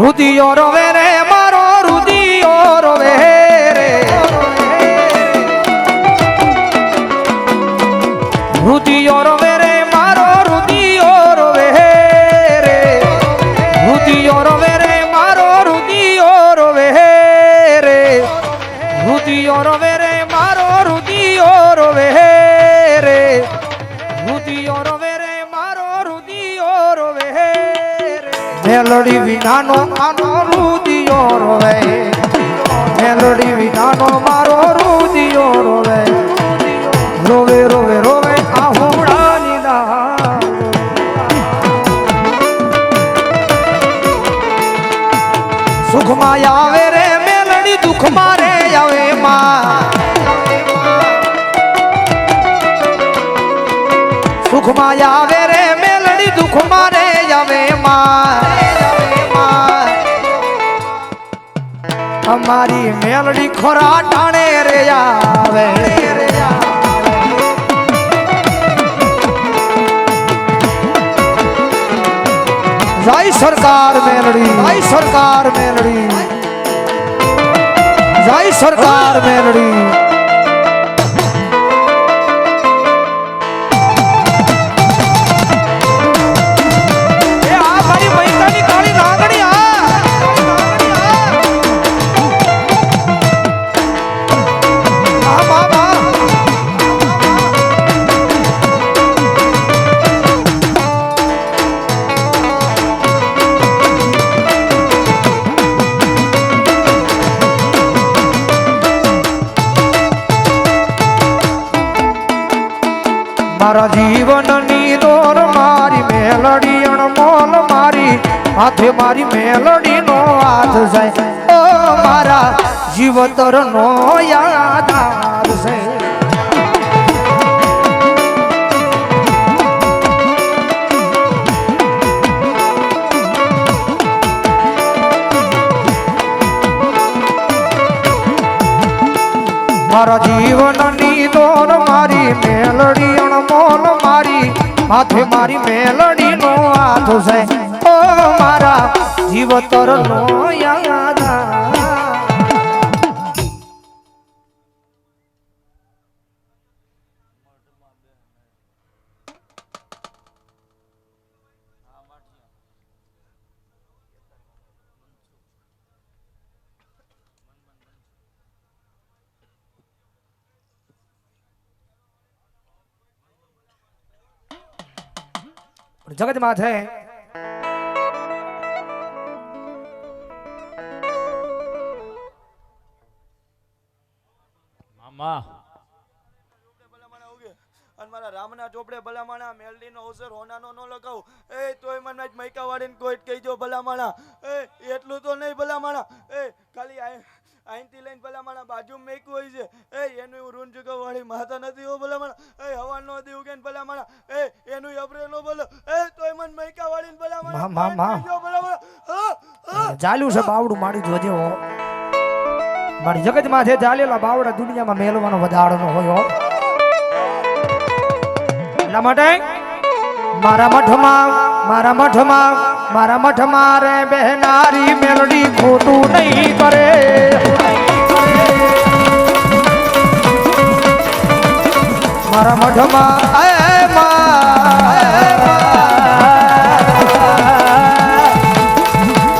રુદિયો રોવે રે, મારો રુદિયો રોવે રે. રુદિયો રોવે રે, મારો રુદિયો રોવે રે. રુદિયો રોવે રે, મારો રુદિયો રોવે રે. રુદિયો રોવે મેલડી વિનાનો માનો રુદિયો રોવે. મેલડી વિનાનો મારો રુદિયો રોવે. રોવે રોવે રોવે આહુડાની દા સુખમાં આવે રે મેલડી, દુઃખમાં રે આવે માં. સુખમાં આવે રે મેલડી, દુઃખમાં રે અમારી મેલડી ખોરા ટાણે રે આવે. રે જય સરકાર મેલડી. જય સરકાર મેલડી. જય સરકાર મેલડી. મારા જીવનની દોર મારી મેલડી અણમોલ મારી માથે મારી મેલડીનો હાથ જાય. ઓ મારા જીવતરનો યાદાર છે. મારા જીવનની માથે મારી મેલડીનો હાથ છે. ઓ મારા જીવતરનો યાદ જગત છે મામા મારા રામના ચોપડે ભલામણા મેલડીનો અવસર હોનાનો ન લગાવું. એ તોય મને મૈકા વાળીને કોઈ કહીજો ભલામણા. એ એટલું તો નહીં ભલામણા. એ ખાલી આ અહીંથી લઈને ભલામણા બાજુ મેકવું હોય છે. એ એનું હું ઋણ ચૂકવવાળી માતા નથી હો ભલામણા. એ હવા નો દેવું કે મારા એ એનું અપરે નો બોલો એ તોય મન મૈકા વાળી ભલામણા. મા- મા- મા. હા હા. ચાલ્યું છે બાવડું મારી જોજે હો. મારી જગત માથે ચાલેલા બાવડા દુનિયામાં મેલવાનો વધારો હોય હો. એટલા માટે મારા મઠમાં મારા મઠમાં મારા મઠમાં રે બહેનારી મેલડી ખોટું નહીં કરે મારા મઠમાં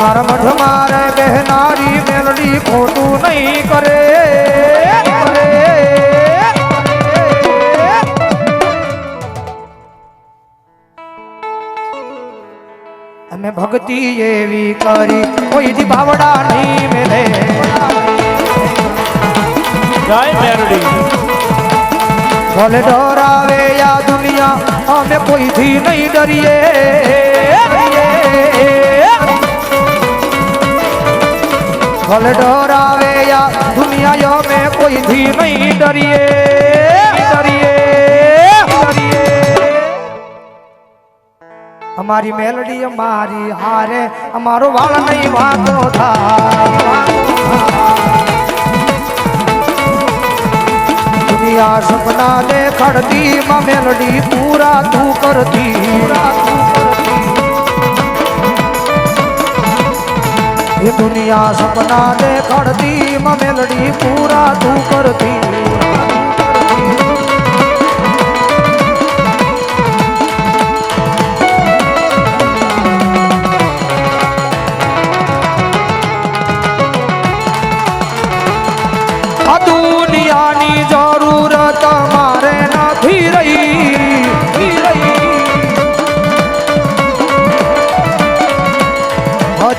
મારા મઠમાં રે બહેનારી મેલડી ખોટું નહીં કરે કરે. અમે ભક્તિ એવી કરી કોઈથી ભાવડા નહીં મેલે. જય મેરડી. ભલે ડરાવે આ દુનિયા અમે કોઈથી નહીં ડરીએ. ભલે ડરાવે આ દુનિયા અમે કોઈથી નહીં ડરીએ. અમારી મેલડી અમારી હારે, અમારો વાળ નહીં વાતો થાય. સપના દેખાડતી, માં મેલડી પૂરા તું કરતી. એ દુનિયા સપના દેખાડતી, માં મેલડી પૂરા તું કરતી.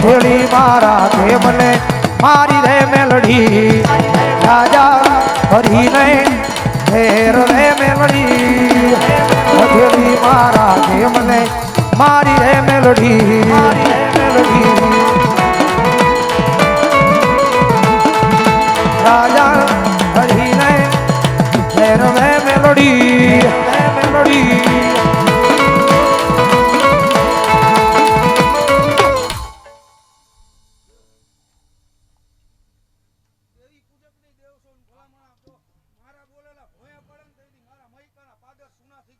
હથેળી મારા દેવને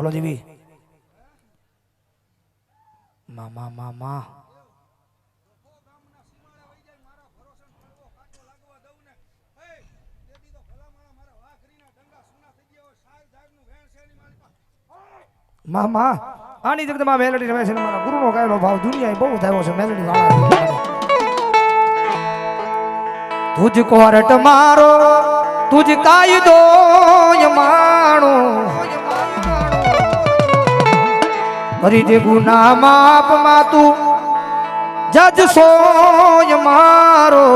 છે દેવી. મામા મામા મામા આની જગતમાં મેલડી રમે છે મારા ગુરુનો ગાયનો ભાવ દુનિયાએ બહુ થયો છે, મેલડી વાળા. તુજ કોરટ મારો, તુજ કાયદો માણો. કરી દે ગુના માપમાં તું જજ સોય મારો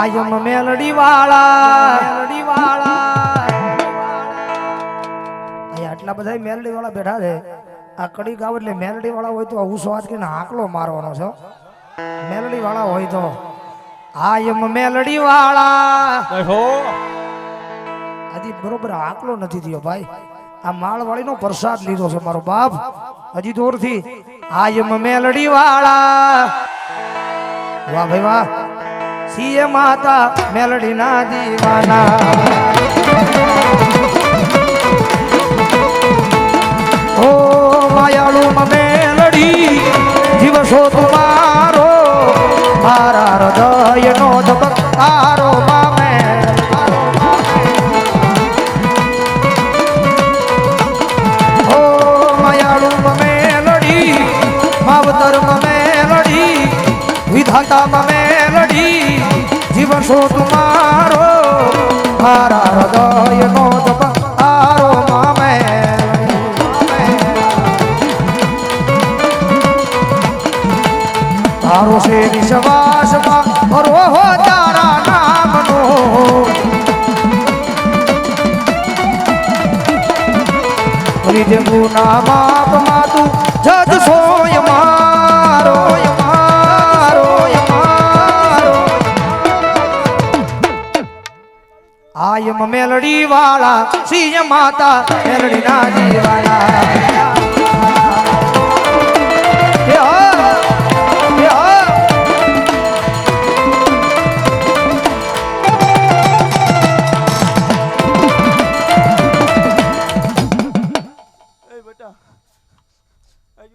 આયમ મેલડી વાળા. મેલડી વાળા આટલા બધા મેલડી વાળા બેઠા છે. આ કડી ગાવ એટલે મેલડી વાળા હોય તો આવું સ્વાદ કે આંકલો મારવાનો છે. મેલડી વાળા હોય તો આયમ મેલડી વાળા. હો. હજી બરોબર આંકલો નથી થયો ભાઈ. આ માળવાળીનો પ્રસાદ લીધો છે મારો બાપ. હજી દૂરથી. આયમ મેલડી વાળા. વાહ ભાઈ વાહ. સીએ માતા મેલડી ના દીવાના. ઓ માયાળુ મેલડી, દિવસો તુમારો મારા. હૃદય નો ધબકારો દિવસો તુમારો મારા હૃદય નો ધબકારો મામે. તારો છે વિશ્વાસમાં ભરો હો તારા નામનો. ગુના માપમાં તું જજ સોય મારો. આયમ મેલડી વાળા સિંહ માતા મેલડી ના જીવાળા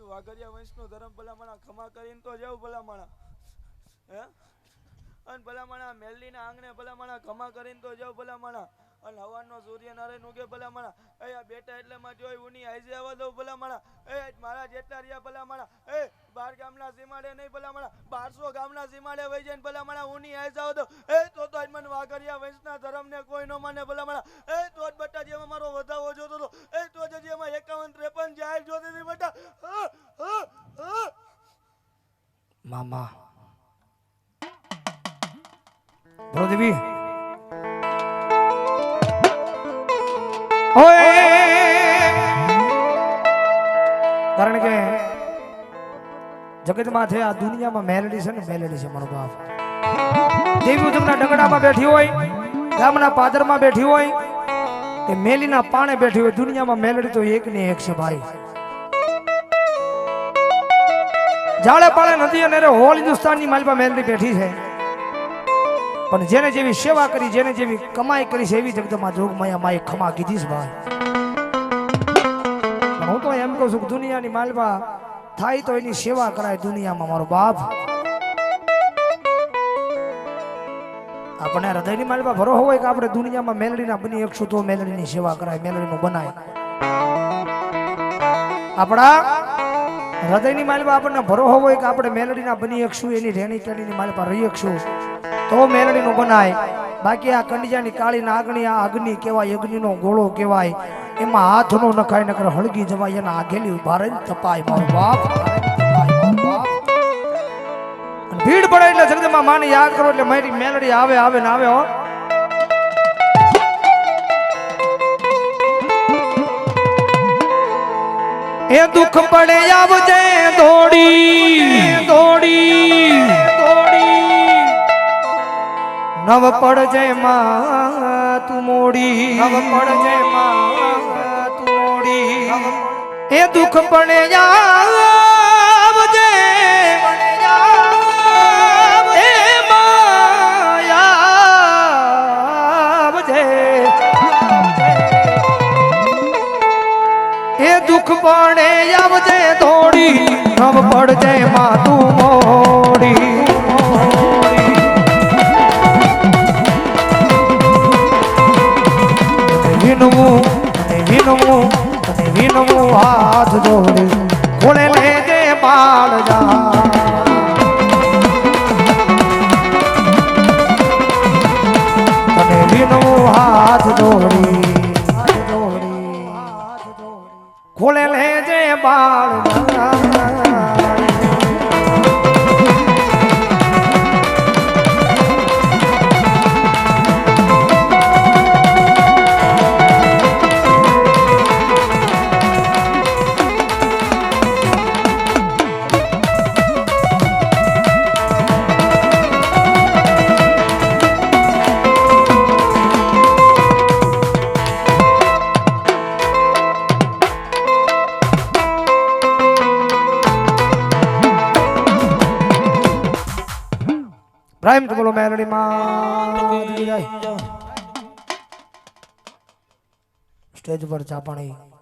વાઘરિયા વંશનો ધર્મ ભલામણા, ખમા કરીને તો જાવ ભલામણા. હે? અને ભલામણા મેલડીના આંગણે ભલામણા ખમા કરીને તો જાઓ ભલામણા. અને હવાનો સૂર્યનારાયણ ઉગે ભલામણા. એ બેટા એટલે માં જોઈ ઉની આઈજે આવવા દઉં ભલામણા. એ મારા જેટલા રહ્યા ભલામણા. એ બાર ગામના સીમાડે નહીં ભલામણા. બારસો ગામના સીમાડે વહી જાય ભલામણા ઉની આઈ જાવ દઉં એ તો તો મને વાઘરિયા વંશના ધર્મને કોઈ ન માને ભલામણા. એ તો જ બટા જેમાં મારો વધાવો જોતો હતો. એ તો જ જેમાં એકાવન ત્રેપન જાહેર જોતી હતી બટા. મામા બોલો કે ઓય! જગતમાં છે આ દુનિયામાં મેલેડી છે ને મેલેડી છે મારો બાપ. દેવી ઉજમના ડગડામાં બેઠી હોય ગામના પાદરમાં બેઠી હોય કે મેલીના પાણે બેઠી હોય દુનિયામાં મેલડી તો એક ને એક છે ભાઈ. જાળે પાળે નદી અને હોલ હિન્દુસ્તાનની માલપા મેલડી બેઠી છે. પણ જેને જેવી સેવા કરી, જેને જેવી કમાઈ કરી છે, એવી જગતમાં જોગમાયા માએ ખમા કીધી છે ભાઈ. હું તો એમ કહું છું કે દુનિયાની માલવા થાય તો એની સેવા કરાય દુનિયામાં, મારો બાપ. આપણે હૃદયની માલવા ભરો હોય કે આપણે દુનિયામાં મેલડીના બની એકશું તો મેલડીની સેવા કરાય, મેલડીનું બનાય. આપણા હૃદયની માલવા આપણને ભરો હોય કે આપણે મેલડીના બની એકશું એની રેણી કેણીની માલવા રહી એકશું તો મેલડીનું બનાય. બાકી આ કંડિયાની કાળી નાગણી આ અગ્નિ કહેવાય, અગ્નિનો ગોળો કહેવાય. એમાં હાથ નો નખાય, નકર હળગી જવાય, એના આગેલી ઊભા રહીને તપાય. મારો બાપ ભીડ પડે એટલે જગદમાં માને યાદ કરો એટલે મારી મેલડી આવે આવે ને આવે હો. એ દુઃખ પડે આવજે દોડી દોડી. નવ પડજે માં તું મોડી. નવ પડજે માં તું મોડી. એ દુખ પણ આવજે. એ દુઃખ પડે આવજે થોડી નવ પડજે માં તું જોડી હાથ લેજે બાળ મેલડી માં સ્ટેજ પર ચા પાણી